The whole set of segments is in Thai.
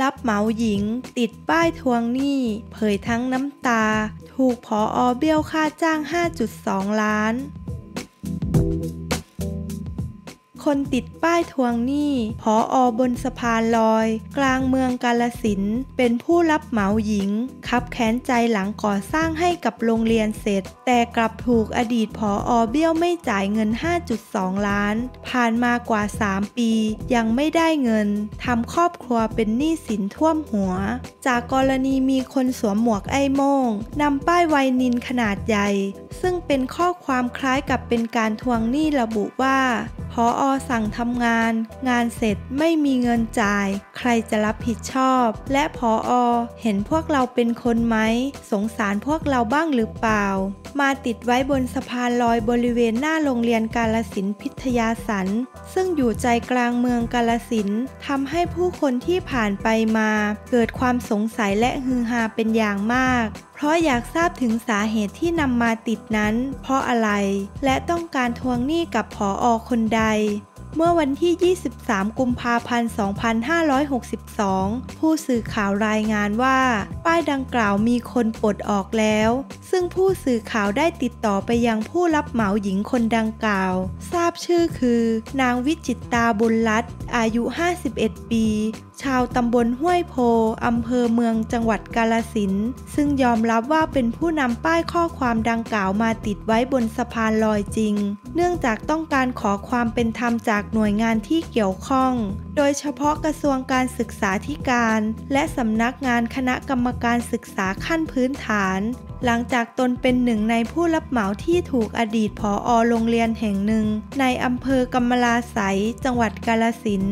รับเหมาหญิง ติดป้ายทวงหนี้ เผยทั้งน้ำตา ถูกพออเบี้ยวค่าจ้าง 5.2 ล้าน คนติดป้ายทวงหนี้พออบนสะพานลอย กลางเมืองกาลสินเป็นผู้รับเหมาหญิง คับแค้นใจหลังก่อสร้างให้กับโรงเรียนเสร็จ แต่กลับถูกอดีตพออเบี้ยวไม่จ่ายเงิน 5.2 ล้าน ผ่านมากว่า 3 ปี ยังไม่ได้เงินทำครอบครัวเป็นหนี้สินท่วมหัว จากกรณีมีคนสวมหมวกไอ้โมงนำป้ายไวนินขนาดใหญ่ ซึ่งเป็นข้อความคล้ายกับเป็นการทวงหนี้ระบุว่า ออสั่งทำงาน งานเสร็จไม่มีเงินจ่าย ใครจะรับผิดชอบ และพออเห็นพวกเราเป็นคนไหม สงสารพวกเราบ้างหรือเปล่ามาติดไว้บนสะพานลอยบริเวณหน้าโรงเรียนกาลสินพิทยาสัน ซึ่งอยู่ใจกลางเมืองกาลสินทำให้ผู้คนที่ผ่านไปมา เกิดความสงสัยและฮือฮาเป็นอย่างมาก เพราะอยากทราบถึงสาเหตุที่นำมาติดนั้น เพราะอะไร และต้องการทวงหนี้กับผออคนใด เมื่อวันที่ 23 กุมภาพันธ์ 2562 ผู้สื่อข่าวรายงานว่า ป้ายดังกล่าวมีคนปลดออกแล้ว ซึ่งผู้สื่อข่าวได้ติดต่อไปยังผู้รับเหมาหญิงคนดังกล่าว ทราบชื่อคือ นางวิจิตตาบุญรัตอายุ 51 ปี ชาวตำบลห้วยโพอำเภอเมืองจังหวัดกาลสินซึ่งยอมรับว่าเป็นผู้นำป้ายข้อความดังกล่าวมาติดไว้บนสะพานลอยจริง เนื่องจากต้องการขอความเป็นธรรมจากหน่วยงานที่เกี่ยวข้อง โดยเฉพาะกระทรวงการศึกษาธิการ และสำนักงานคณะกรรมการศึกษาขั้นพื้นฐาน หลังจากตนเป็นหนึ่งในผู้รับเหมาที่ถูกอดีตผออโรงเรียนแห่งหนึ่ง ในอำเภอกำมลาไสจังหวัดกาลสิน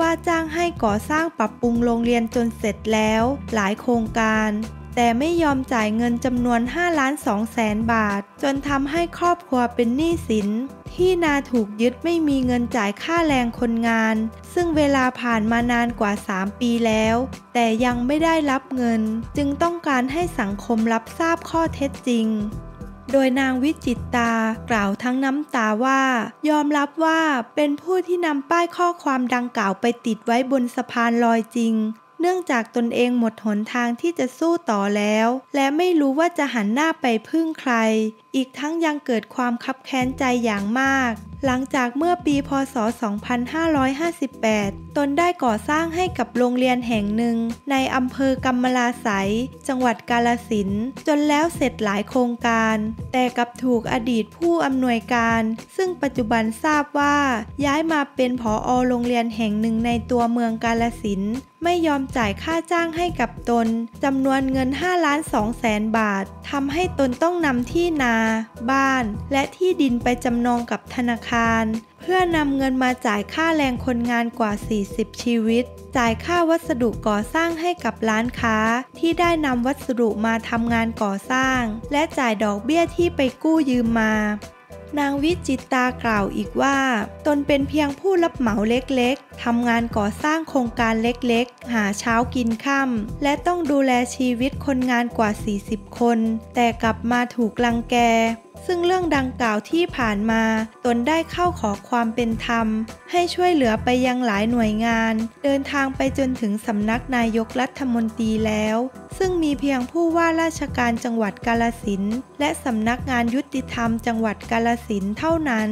ว่าจ้างให้ก่อสร้างปรับปรุงโรงเรียนจนเสร็จแล้ว หลายโครงการ แต่ไม่ยอมจ่ายเงินจำนวน5ล้าน2แสนบาท จนทำให้ครอบครัวเป็นหนี้สิน ที่นาถูกยึดไม่มีเงินจ่ายค่าแรงคนงาน ซึ่งเวลาผ่านมานานกว่า 3 ปีแล้ว แต่ยังไม่ได้รับเงิน จึงต้องการให้สังคมรับทราบข้อเท็จจริงโดยนางวิจิตตากล่าวทั้งน้ำตาว่า ยอมรับว่าเป็นผู้ที่นำป้ายข้อความดังกล่าวไปติดไว้บนสะพานลอยจริง เนื่องจากตนเองหมดหนทางที่จะสู้ต่อแล้ว และไม่รู้ว่าจะหันหน้าไปพึ่งใคร อีกทั้งยังเกิดความคับแค้นใจอย่างมาก หลังจากเมื่อปีพศ 2558 ตนได้ก่อสร้างให้กับโรงเรียนแห่งหนึ่ง ในอำเภอกำมลาไสจังหวัดกาลสินจนแล้วเสร็จหลายโครงการ แต่กับถูกอดีตผู้อำนวยการ ซึ่งปัจจุบันทราบว่า ย้ายมาเป็นผออโรงเรียนแห่งหนึ่งในตัวเมืองกาลสินไม่ยอมจ่ายค่าจ้างให้กับตนจำนวนเงิน5ล้าน2แสนบาททำให้ตนต้องนำที่นาบ้าน และที่ดินไปจำนองกับธนาคาร เพื่อนำเงินมาจ่ายค่าแรงคนงานกว่า 40 ชีวิต จ่ายค่าวัสดุก่อสร้างให้กับร้านค้า ที่ได้นำวัสดุมาทำงานก่อสร้าง และจ่ายดอกเบี้ยที่ไปกู้ยืมมา นางวิจิตตากล่าวอีกว่า ตนเป็นเพียงผู้รับเหมาเล็กๆทำงานก่อสร้างโครงการเล็กๆ หาเช้ากินค่ำและต้องดูแลชีวิตคนงานกว่า 40 คน แต่กลับมาถูกลังแกซึ่งเรื่องดังกล่าวที่ผ่านมา ตนได้เข้าขอความเป็นธรรม ให้ช่วยเหลือไปยังหลายหน่วยงาน เดินทางไปจนถึงสำนักนายกรัฐมนตรีแล้ว ซึ่งมีเพียงผู้ว่าราชการจังหวัดกาลสินและสำนักงานยุติธรรมจังหวัดกาลสินเท่านั้น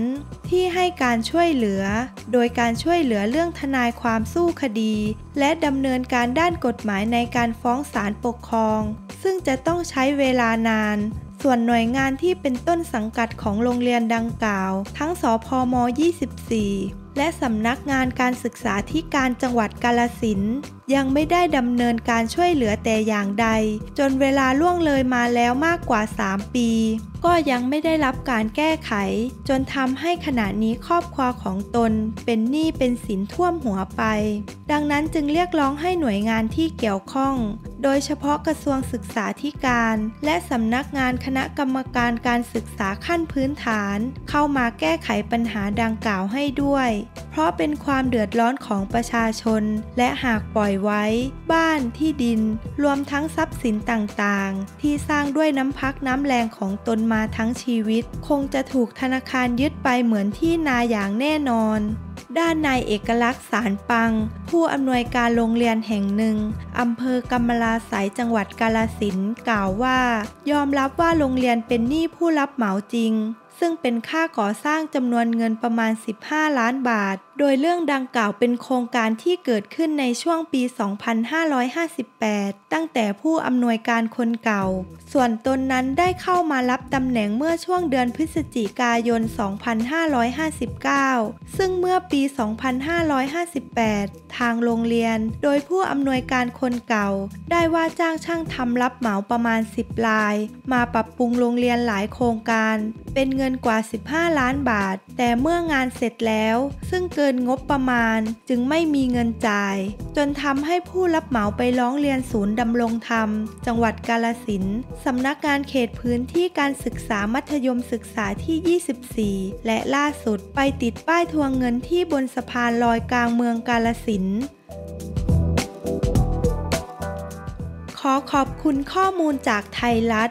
ที่ให้การช่วยเหลือ โดยการช่วยเหลือเรื่องทนายความสู้คดี และดำเนินการด้านกฎหมายในการฟ้องศาลปกครอง ซึ่งจะต้องใช้เวลานานส่วนหน่วยงานที่เป็นต้นสังกัดของโรงเรียนดังกล่าว ทั้งสพม 24 และสำนักงานการศึกษาธิการจังหวัดกาลสินยังไม่ได้ดำเนินการช่วยเหลือแต่อย่างใด จนเวลาล่วงเลยมาแล้วมากกว่า 3 ปี ก็ยังไม่ได้รับการแก้ไข จนทำให้ขณะนี้ครอบครัวของตน เป็นหนี้เป็นสินท่วมหัวไป ดังนั้นจึงเรียกร้องให้หน่วยงานที่เกี่ยวข้อง โดยเฉพาะกระทรวงศึกษาธิการ และสำนักงานคณะกรรมการการศึกษาขั้นพื้นฐาน เข้ามาแก้ไขปัญหาดังกล่าวให้ด้วย เพราะเป็นความเดือดร้อนของประชาชน และหากปล่อยไว้ บ้านที่ดิน รวมทั้งทรัพย์สินต่างๆ ที่สร้างด้วยน้ำพักน้ำแรงของตนมาทั้งชีวิต คงจะถูกธนาคารยึดไปเหมือนที่นาอย่างแน่นอน ด้านนายเอกลักษณ์สารปัง ผู้อำนวยการโรงเรียนแห่งหนึ่งอำเภอกำมะลาสายจังหวัดกาลสินกล่าวว่า ยอมรับว่าโรงเรียนเป็นหนี้ผู้รับเหมาจริง ซึ่งเป็นค่าก่อสร้างจำนวนเงินประมาณ 15 ล้านบาท โดยเรื่องดังกล่าวเป็นโครงการที่เกิดขึ้นในช่วงปี 2558 ตั้งแต่ผู้อำนวยการคนเก่า ส่วนตนนั้นได้เข้ามารับตำแหน่งเมื่อช่วงเดือนพฤศจิกายน 2559 ซึ่งเมื่อปี 2558 ทางโรงเรียน โดยผู้อำนวยการคนเก่า ได้ว่าจ้างช่างทำรับเหมาประมาณ 10 ลาย มาปรับปรุงโรงเรียนหลายโครงการ เป็นเงินกว่า 15 ล้านบาท แต่เมื่องานเสร็จแล้ว ซึ่งเกินงบประมาณ จึงไม่มีเงินจ่าย จนทำให้ผู้รับเหมาไปร้องเรียนศูนย์ดำรงธรรม จังหวัดกาลสินสำนักงานเขตพื้นที่การศึกษามัธยมศึกษาที่ 24 และล่าสุดไปติดป้ายทวงเงินที่บนสะพานลอยกลางเมืองกาลสินขอขอบคุณข้อมูลจากไทยรัฐ